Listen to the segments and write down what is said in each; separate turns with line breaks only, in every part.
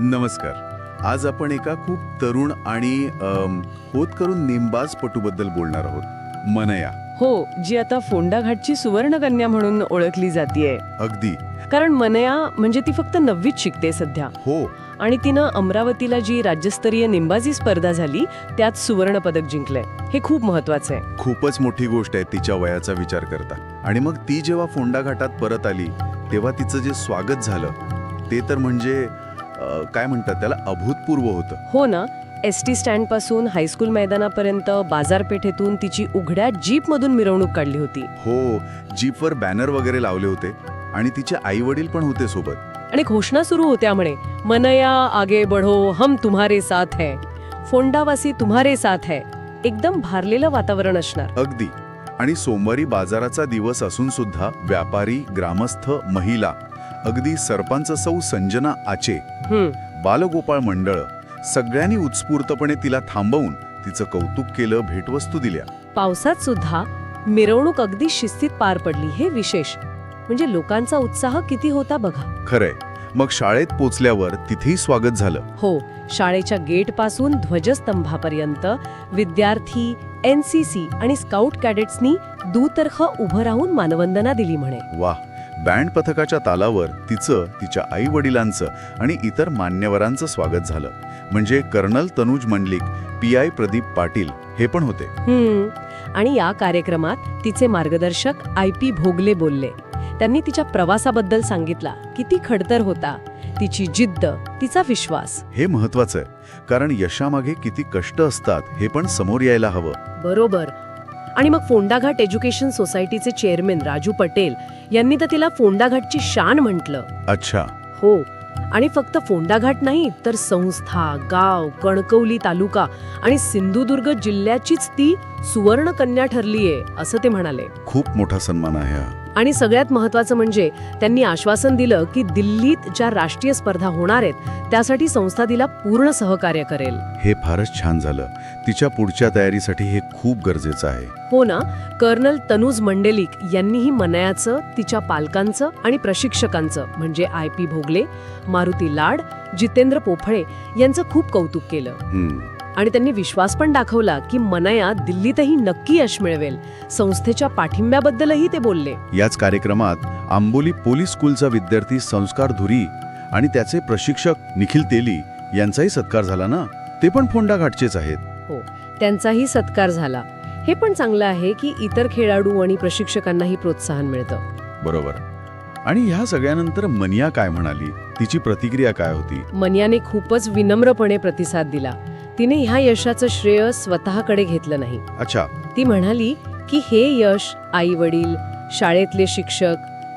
नमस्कार. आज आपण एका खूप तरुण आणि होत करून नेमबाज पटूबद्दल बोलणार आहोत. मनया.
हो जी आता फोंडा घाटची सुवर्णकन्या म्हणून ओळखली जातीये.
अगदी.
कारण मनया म्हणजे ती फक्त नववीत शिकते सध्या.
हो.
आणि तिनं अमरावतीला जी राज्यस्तरीय नेमबाजी स्पर्धा झाली त्यात सुवर्ण पदक जिंकलंय. हे खूप महत्वाचं आहे.
खूपच मोठी गोष्ट आहे तिच्या वयाचा विचार करता. आणि मग ती जेव्हा फोंडा घाटात परत आली तेव्हा तिचं जे स्वागत झालं ते तर म्हणजे काय म्हणतात त्याला? अभूतपूर्व होतं.
हो ना. एस टी स्टँडपासून हायस्कूल मैदानापर्यंत बाजारपेठेतून तिची उघड्या जीपमधून मिरवणूक काढली होती.
हो. जीपवर बॅनर वगैरे लावले होते आणि तिचे आई वडील पण होते सोबत.
आणि घोषणा सुरू होत्या म्हणे मनया आगे बढो हम तुम्हारे साथ है. फोंडावासी तुम्हारे साथ है. एकदम भारलेलं वातावरण असणार.
अगदी. आणि सोमवारी बाजाराचा दिवस असून सुद्धा व्यापारी ग्रामस्थ महिला अगदी सरपंच सौ संजना आचे बालगोपाळ मंडळ सगळ्यांनी उत्स्फूर्तपणे तिला थांबवून तिचं कौतुक केलं भेटवस्तू दिल्या.
पावसात सुद्धा मिरवणूक अगदी शिस्तीत पार पडली हे विशेष. म्हणजे लोकांचा उत्साह किती होता बघा.
खरंय. मग शाळेत पोचल्यावर तिथेही स्वागत झालं.
हो शाळेच्या गेटपासून ध्वजस्तंभापर्यंत विद्यार्थी एन सी सी आणि स्काउट कॅडेट्सनी दुतर्फ उभं राहून मानवंदना दिली म्हणे.
वा बँड पथकाच्या तालावर तिचं तिच्या आई वडिलांचं आणि इतर मान्यवरांचं स्वागत झालं. म्हणजे colonel Tanuj Mandlik P I Pradeep Patil हे पण होते.
आणि या कार्यक्रमात तिचे मार्गदर्शक आय पी भोगले बोलले. त्यांनी तिच्या प्रवासाबद्दल सांगितला किती खडतर होता. तिची जिद्द तिचा विश्वास.
हे महत्वाचं आहे. कारण यशामागे किती कष्ट असतात हे पण समोर यायला हवं.
बरोबर. आणि मग फोंडाघाट एज्युकेशन सोसायटीचे चेअरमॅन राजू पटेल यांनी तर तिला फोंडाघाटची शान म्हटलं.
अच्छा.
हो आणि फक्त फोंडाघाट नाही तर संस्था गाव कणकवली तालुका आणि सिंधुदुर्ग जिल्ह्याचीच ती सुवर्ण कन्या ठरलीये असं ते म्हणाले.
खूप मोठा सन्मान आहे हा.
आणि सगळ्यात महत्वाचं म्हणजे त्यांनी आश्वासन दिलं की दिल्लीत ज्या राष्ट्रीय स्पर्धा होणार आहेत त्यासाठी संस्था तिला पूर्ण सहकार्य करेल.
हे फारच छान झालं. तिच्या पुढच्या तयारीसाठी हे खूप गरजेचं आहे.
हो ना? कर्नल तनुज मंडेलिक यांनीही मनायाचं तिच्या पालकांचं आणि प्रशिक्षकांचं म्हणजे आय पी भोगले मारुती लाड जितेंद्र पोफळे यांचं खूप कौतुक केलं. आणि त्यांनी विश्वास पण दाखवला की मनया दिल्लीतही नक्की यश मिळवेल. संस्थेच्या पाठिंब्याबद्दलही ते बोलले.
याच कार्यक्रमात आंबोली पोलीस स्कूलचा विद्यार्थी संस्कार धुरी आणि त्याचे प्रशिक्षक निखिल तेली यांचाही सत्कार झाला ना? ते पण फोंडा घाटचेच आहेत.
हो त्यांचाही सत्कार झाला. हे पण चांगलं आहे की इतर खेळाडू आणि प्रशिक्षकांनाही प्रोत्साहन मिळतं.
बरोबर. आणि ह्या सगळ्यानंतर मनिया काय म्हणाली? तिची प्रतिक्रिया काय होती?
मनियाने खूपच विनम्रपणे प्रतिसाद दिला. तिने ह्या यशाचं श्रेय स्वतःकडे घेतलं नाही.
अच्छा.
ती म्हणाली की हे यश आई वडील शाळेतले शिक्षक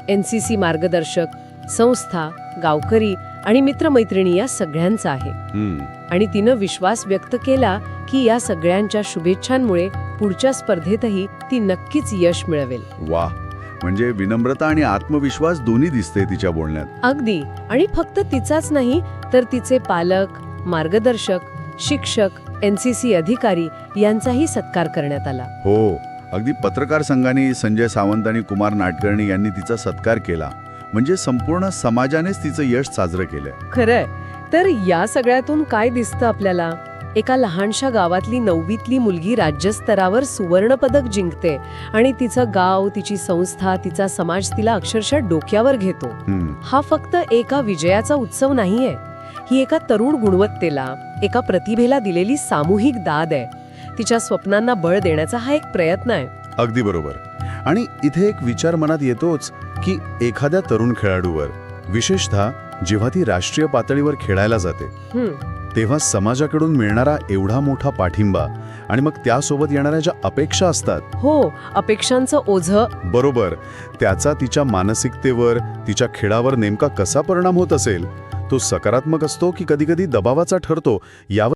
एन सी सी मार्गदर्शक संस्था गावकरी आणि मित्रमैत्रिणी या सगळ्यांचं आहे. आणि तिनं विश्वास व्यक्त केला की या सगळ्यांच्या शुभेच्छांमुळे पुढच्या स्पर्धेतही ती नक्कीच यश मिळवेल.
वा म्हणजे विनम्रता आणि आत्मविश्वास दोन्ही दिसते तिच्या बोलण्यात.
अगदी. आणि फक्त तिचाच नाही तर तिचे पालक मार्गदर्शक शिक्षक एन सी सी अधिकारी यांचाही सत्कार करण्यात आला.
हो अगदी पत्रकार संघाने संजय सावंत आणि कुमार नाटकर्णी यांनी तिचा सत्कार केला. म्हणजे संपूर्ण समाजानेच तिचं यश साजरं केलंय.
खरंय. तर या सगळ्यातून काय दिसतं आपल्याला? एका लहानशा गावातली नववीतली मुलगी राज्यस्तरावर सुवर्ण पदक जिंकते आणि तिचं गाव तिची संस्था तिचा समाज तिला अक्षरशः डोक्यावर घेतो. हा फक्त एका विजयाचा उत्सव नाहीये. ही एका तरुण गुणवत्तेला एका प्रतिभेला दिलेली सामूहिक दाद आहे. तिच्या स्वप्नांना बळ देण्याचा हा एक प्रयत्न आहे.
अगदी बरोबर. आणि इथे एक विचार मनात येतोच की एखाद्या तरुण खेळाडूवर विशेषतः जेव्हा ती राष्ट्रीय पातळीवर खेळायला जाते तेव्हा समाजाकडून मिळणारा एवढा मोठा पाठिंबा आणि मग त्यासोबत येणाऱ्या ज्या अपेक्षा असतात.
हो अपेक्षांचं ओझं.
बरोबर. त्याचा तिच्या मानसिकतेवर तिच्या खेळावर नेमका कसा परिणाम होत असेल तो सकारात्मक असतो की कधीकधी दबावाचा ठरतो? यावर